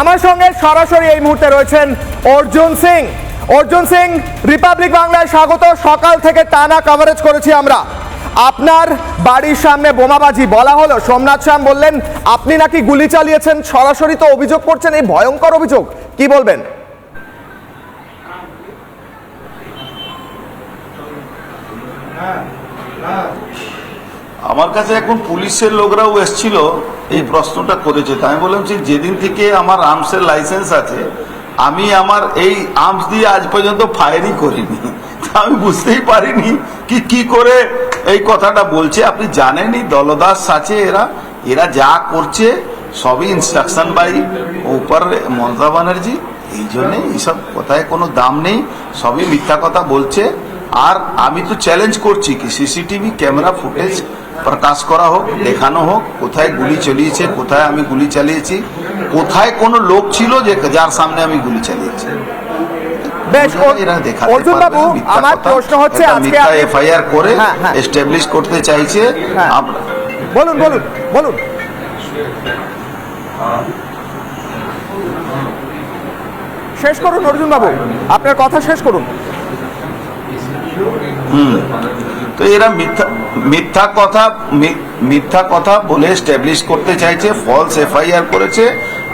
আমার সঙ্গে সরাসরি এই মুহূর্তে রয়েছেন অর্জুন সিং। অর্জুন সিং রিপাবলিক বাংলায় স্বাগত। সকাল থেকে টানা কভারেজ করেছি আমরা। আপনার বাড়ির সামনে বোমাবাজি বলা হলো। সোমনাথ শ্যাম বললেন, আপনি নাকি গুলি চালিয়েছেন? সরাসরি তো অভিযোগ করছেন, এই ভয়ঙ্কর অভিযোগ। কি বলবেন? আমার কাছে এখন পুলিশের লোকরাও এসছিল এই প্রশ্নটা করেছে। আমি বললাম যে যেদিন থেকে আমার আর্মসের লাইসেন্স আছে, আমি আমার এই আর্মস দিয়ে আজ পর্যন্ত ফায়ারই করিনি। আমি বুঝতেই পারিনি কি কি করে এই কথাটা বলছে। আপনি জানেনই, দলদাস আছে এরা এরা যা করছে সবই ইনস্ট্রাকশন বাই উপর মমতা ব্যানার্জি। এই জন্যে এইসব কথায় কোনো দাম নেই, সবই মিথ্যা কথা বলছে। আর আমি তো চ্যালেঞ্জ করছি কি সিসিটিভি ক্যামেরা ফুটেজ প্রকাশ করা হোক দেখানো হোক কোথায় গুলি চালিয়েছে কোথায় আমি গুলি চালিয়েছি কোথায় কোনো লোক ছিল যে যার সামনে আমি গুলি চালিয়েছি। বেশ অর্জুন বাবু আমার প্রশ্ন হচ্ছে আজকে এফআইআর করে হ্যাঁ, হ্যাঁ। এস্টাবলিশ করতে চাইছে। হ্যাঁ। বলুন বলুন বলুন। শেষ করুন অর্জুন বাবু। আপনার কথা শেষ করুন। তো এরা মিথ্যা মিথ্যা কথা মিথ্যা কথা বলে স্ট্যাবলিশ করতে চাইছে ফলস এফআইআর করেছে।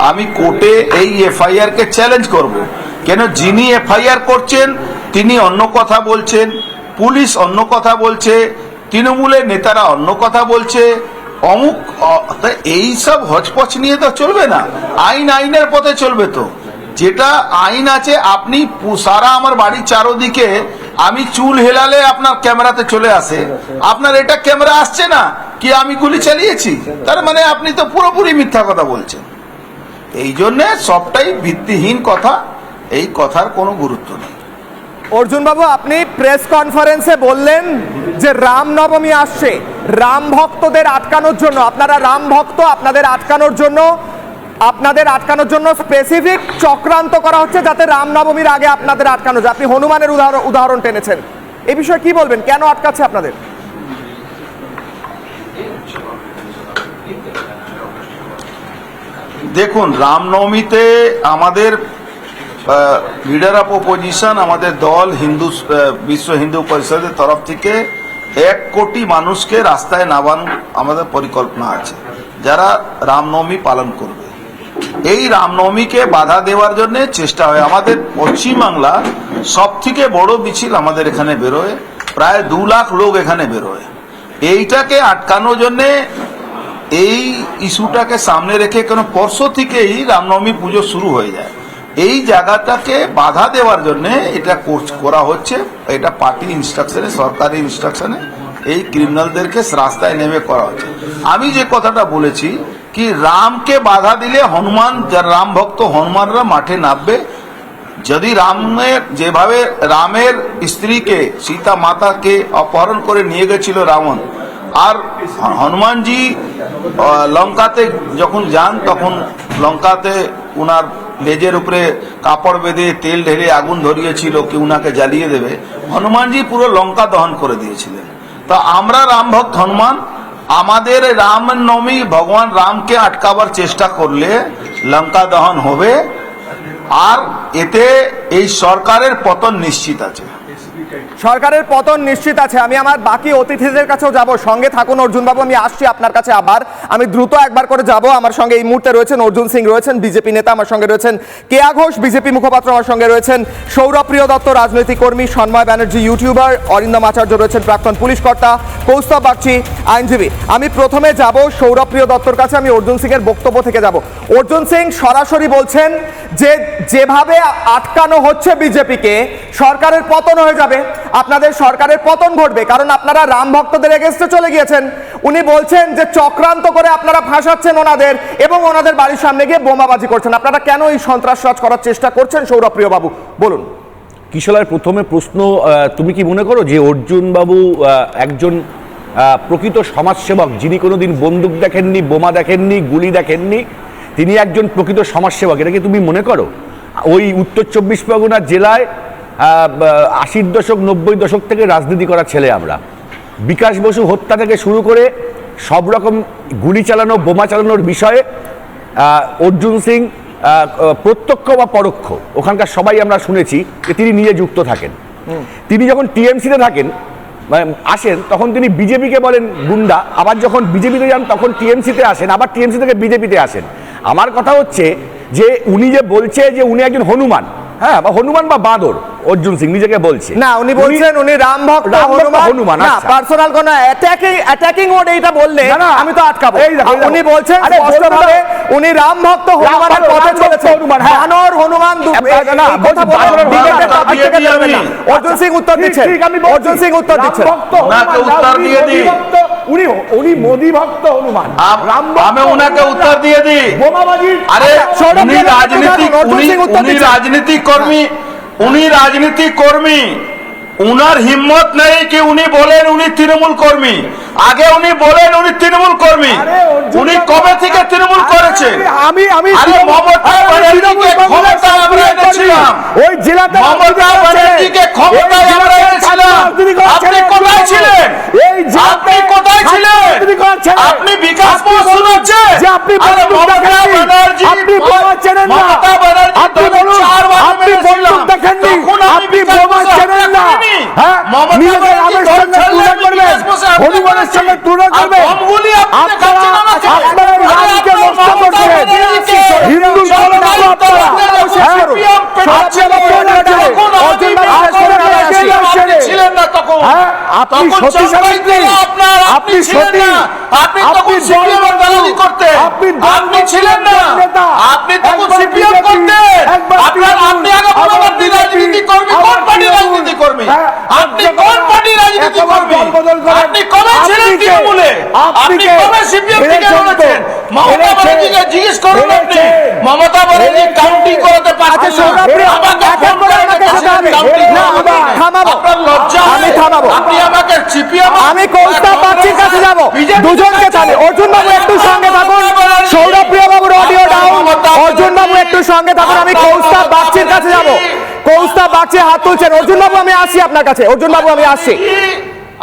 আমি কোর্টে এই এফআইআর কে চ্যালেঞ্জ করব। কেন? যিনি এফআইআর করছেন, তিনি অন্য কথা বলছেন, পুলিশ অন্য কথা বলছে, তৃণমূলের নেতারা অন্য কথা বলছে, অমুক এই সব হচপচ নিয়ে তো চলবে না। আইন আইনের পথে চলবে তো। যেটা আইন আছে, আপনি সারা আমার বাড়ির চারোদিকে আমি চুল হেলালে আপনার ক্যামেরাতে চলে আসে। আপনার এটা ক্যামেরা আসছে না কি আমি গুলি চালিয়েছি? তার মানে আপনি তো পুরোপুরি মিথ্যা কথা বলছেন। এই জন্যে সবটাই ভিত্তিহীন কথা, এই কথার কোনো গুরুত্ব নেই। অর্জুন বাবু, আপনি প্রেস কনফারেন্সে বললেন যে রাম নবমী আসছে। রাম ভক্তদের আটকানোর জন্য, আপনারা রাম ভক্ত, আপনাদের আটকানোর জন্য আপনাদের আটকানোর জন্য স্পেসিফিক চক্রান্ত করা হচ্ছে যাতে রামনবমীর আগে আপনাদের আটকানো যায়। আপনি হনুমানের উদাহরণ উদাহরণ টেনেছেন। এই বিষয়ে কি বলবেন? কেন আটকাচ্ছে আপনাদের? দেখুন, রামনবমীতে আমাদের লিডার অফ অপোজিশন আমাদের দল হিন্দু বিশ্ব হিন্দু পরিষদের তরফ থেকে এক কোটি মানুষকে রাস্তায় নামানো আমাদের পরিকল্পনা আছে। যারা রামনবমী পালন করবে। এই রামনবমীকে বাধা দেওয়ার জন্য চেষ্টা হয়। আমাদের পশ্চিমবাংলা সব থেকে বড় মিছিল আমাদের এখানে বেরোয়। প্রায় দু লাখ লোক এখানে বেরোয়। এইটাকে আটকানোর জন্যে এই ইস্যুটাকে সামনে রেখে কেন পরশু থেকেই রামনবমী পুজো শুরু হয়ে যায়। এই জায়গাটাকে বাধা দেওয়ার জন্য এটা করা হচ্ছে। এটা পার্টি ইনস্ট্রাকশনে, সরকারি ইনস্ট্রাকশনে এই ক্রিমিনালদেরকে রাস্তায় নেমে করা হচ্ছে। আমি যে কথাটা বলেছি কি রামকে বাধা দিলে হনুমান রাম ভক্ত হনুমানরা মাঠে নামবে? যদি রামের যেভাবে রামের স্ত্রীকে, সীতা মাতাকে অপহরণ করে নিয়ে গেছিল রাবণ, আর হনুমানজি লঙ্কাতে যখন যান, তখন লঙ্কাতে উনার লেজের উপরে কাপড় বেঁধে তেল ঢেলে আগুন ধরিয়েছিল কি উনাকে জ্বালিয়ে দেবে? হনুমানজি পুরো লঙ্কা দহন করে দিয়েছিলেন। তা আমরা রামভক্ত হনুমান আমাদের রামনবমী ভগবান রামকে আটকাবার চেষ্টা করলে লঙ্কা দহন হবে। আর এতে এই সরকারের পতন নিশ্চিত আছে। সরকারের পতন নিশ্চিত আছে। আমি আমার বাকি অতিথিদের কাছেও যাব। সঙ্গে থাকুন অর্জুন বাবু আমি আসছি আপনার কাছে আবার। আমি দ্রুত একবার করে যাব। আমার সঙ্গে এই মুহূর্তে রয়েছেন অর্জুন সিং, রয়েছেন বিজেপি নেতা, আমার সঙ্গে রয়েছেন কেয়া ঘোষ, বিজেপি মুখপাত্র, আমার সঙ্গে রয়েছেন সৌরপ্রিয় দত্ত রাজনৈতিক কর্মী, সন্ময় ব্যানার্জি, ইউটিউবার, অরিন্দম আচার্য রয়েছেন প্রাক্তন পুলিশ কর্তা, কৌস্তব বাগচি, আইনজীবী। আমি প্রথমে যাব সৌরপ্রিয় দত্তর কাছে। আমি অর্জুন সিং এর বক্তব্য থেকে যাব। অর্জুন সিং সরাসরি বলছেন যে, যেভাবে আটকানো হচ্ছে বিজেপিকে, সরকারের পতন হয়ে যাবে। আপনাদের সরকারের পতন ঘটবে, কারণ আপনারা রাম ভক্তদের এগেনস্টে চলে গিয়েছেন। উনি বলছেন যে, চক্রান্ত করে আপনারা ফাঁসাচ্ছেন ওনাদের এবং ওনাদের বাড়ির সামনে গিয়ে বোমাবাজি করছেন। আপনারা কেন এই সন্ত্রাসরাজ করার চেষ্টা করছেন সৌরপ্রিয় বাবু বলুন। কিশোরের প্রথমে প্রশ্ন তুমি কি মনে করো যে অর্জুন বাবু একজন প্রকৃত সমাজসেবক যিনি কোনোদিন বন্দুক দেখেননি, বোমা দেখেননি, গুলি দেখেননি তিনি একজন প্রকৃত সমাজসেবক এটা কি তুমি মনে করো? ওই উত্তর চব্বিশ পরগনা জেলায় আশির দশক নব্বই দশক থেকে রাজনীতি করা ছেলে আমরা। বিকাশ বসু হত্যা থেকে শুরু করে সব রকম গুলি চালানো বোমা চালানোর বিষয়ে অর্জুন সিং প্রত্যক্ষ বা পরোক্ষ ওখানকার সবাই আমরা শুনেছি যে তিনি নিজে যুক্ত থাকেন। তিনি যখন টিএমসিতে থাকেন মানে আসেন তখন তিনি বিজেপিকে বলেন গুন্ডা আবার যখন বিজেপিতে যান তখন টিএমসিতে আসেন আবার টিএমসি থেকে বিজেপিতে আসেন। আমার কথা হচ্ছে যে উনি যে বলছে যে উনি একজন হনুমান হ্যাঁ বা হনুমান বা বাঁদর অর্জুন সিং নিজেকে বলছে। না উনি বলছেন উনি রাম ভক্ত হনুমান। না। পার্সোনাল কোন অ্যাটাকিং অ্যাটাকিং ওয়ার্ড এইটা বললে না, না, আমি তো আটকাবো। এই দেখো, উনি বলছেন আরে স্পষ্টভাবে উনি রাম ভক্ত হনুমানের পথে চলেছে হনুমান, হ্যাঁ। বানর হনুমান না, না, কথা বলে ডিবেটের ভাষা থেকে দিই না। অর্জুন সিং উত্তর দিচ্ছেন। ঠিক, আমি অর্জুন সিং উত্তর দিচ্ছেন। ভক্ত উত্তর দিয়ে দিই। উনি উনি মোদি ভক্ত হনুমান। আম- ওনাকে উত্তর দিয়ে দিই। বোমাবাজি আরে উনি অর্জুন উনি সিং উনি দিচ্ছেন। কর্মী। উনি রাজনীতিক কর্মী। উনার হিম্মত নেই কি উনি বলেন উনি তৃণমূল কর্মী। আগে উনি বলেন উনি তৃণমূল কর্মী। উনি কবে থেকে তৃণমূল করেছে? আমি আমি আরে মমতা ব্যানার্জিকে ক্ষমতায় আমরা এনেছিলাম। ওই জেলাতে মমতা ব্যানার্জিকে ক্ষমতায় এই আমরা এনেছিলাম। আপনি কোথায় ছিলেন? এই আপনি কোথায় ছিলেন? রাজনীতি করছে না। আপনি আপনি? যে আপনি আপনি বোমা চেনেন না। আপনি বলুন আপনি বন্দুক দেখেননি আপনি বোমা চেনেন না। হ্যাঁ নিজেদের দল সঙ্গে তুলনা করবেন। বিকাশ বোসে হত্যা হনুমানের সঙ্গে তুলনা করবেন। আপনারা আপনারা আরে নষ্ট করছেন হিন্দু ধর্ম আপনারা। হ্যাঁ, আচ্ছা, পেটাচ্ছিল। তখন তখন অর্জুন আমি বাবু বিকাশ আপনারা বোসে ছিলেন, ছিলাম, আপনি ছিলেন। ছিলেন না তখন। হ্যাঁ, আপনি সতী সাবিত্রী। আপনি সতী। আপনি তখন দলবদ্ধ। দালালি করতেন। আপনি ছিলেন না। আপনি তখন আপনার- আগে রাজনীতি কোন রাজনীতি কোন রাজনীতি কবে ছিলেন? তৃণমূলে? কবে থেকে মমতা ব্যানার্জিকে জিজ্ঞেস করুন আপনি। মমতা ব্যানার্জি। কাউন্টিং করাতে পারছেন আচ্ছা, না। আমাকে ফোন করে না, করাতে। আপনার লজ্জা? থামাবো। আপনি আমাকে CPM আমি কৌস্তা বাগচির কাছে যাব। দুজনকে চালে অর্জুন বাবু একটু সঙ্গে থাকুন। সৌরভ প্রিয় বাবুর অডিও ডাউন অর্জুন বাবু একটু সঙ্গে থাকুন। আমি কৌস্তা বাগচির কাছে যাব। কৌস্তা বাগচি হাত তুলছেন। অর্জুন বাবু আমি আসছি আপনার কাছে। অর্জুন বাবু আমি আসছি।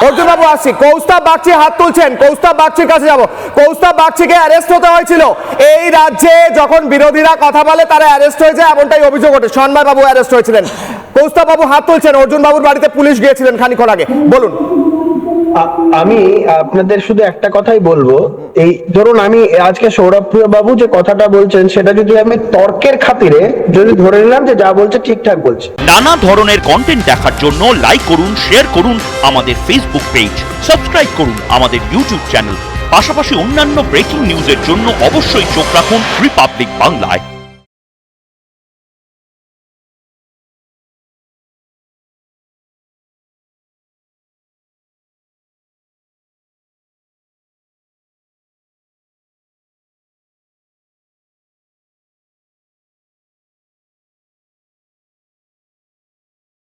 অর্জুন বাবু আসছি। কৌস্তাব বাগচি হাত তুলছেন। কৌস্তাব বাগচির কাছে যাব। কৌস্তাব বাগচিকে অ্যারেস্ট হতে হয়েছিল। এই রাজ্যে যখন বিরোধীরা কথা বলে তারা অ্যারেস্ট হয়ে যায় এমনটাই অভিযোগ ওঠে। সন্ময় বাবু অ্যারেস্ট হয়েছিলেন। কৌস্তাব বাবু হাত তুলছেন অর্জুন বাবুর বাড়িতে পুলিশ গিয়েছিলেন খানিক্ষণ আগে। বলুন। আমি আপনাদের শুধু একটা কথাই বলব। এই ধরুন আমি আজকে সৌরভপ্রিয় বাবু যে কথাটা বলছেন সেটা যদি আমি তর্কের খাতিরে যদি ধরে নিলাম যে যা বলছে ঠিকঠাক বলছে। নানা ধরনের কন্টেন্ট দেখার জন্য লাইক করুন শেয়ার করুন আমাদের ফেসবুক পেজ সাবস্ক্রাইব করুন আমাদের ইউটিউব চ্যানেল পাশাপাশি অন্যান্য ব্রেকিং নিউজের জন্য অবশ্যই চোখ রাখুন রিপাবলিক বাংলায়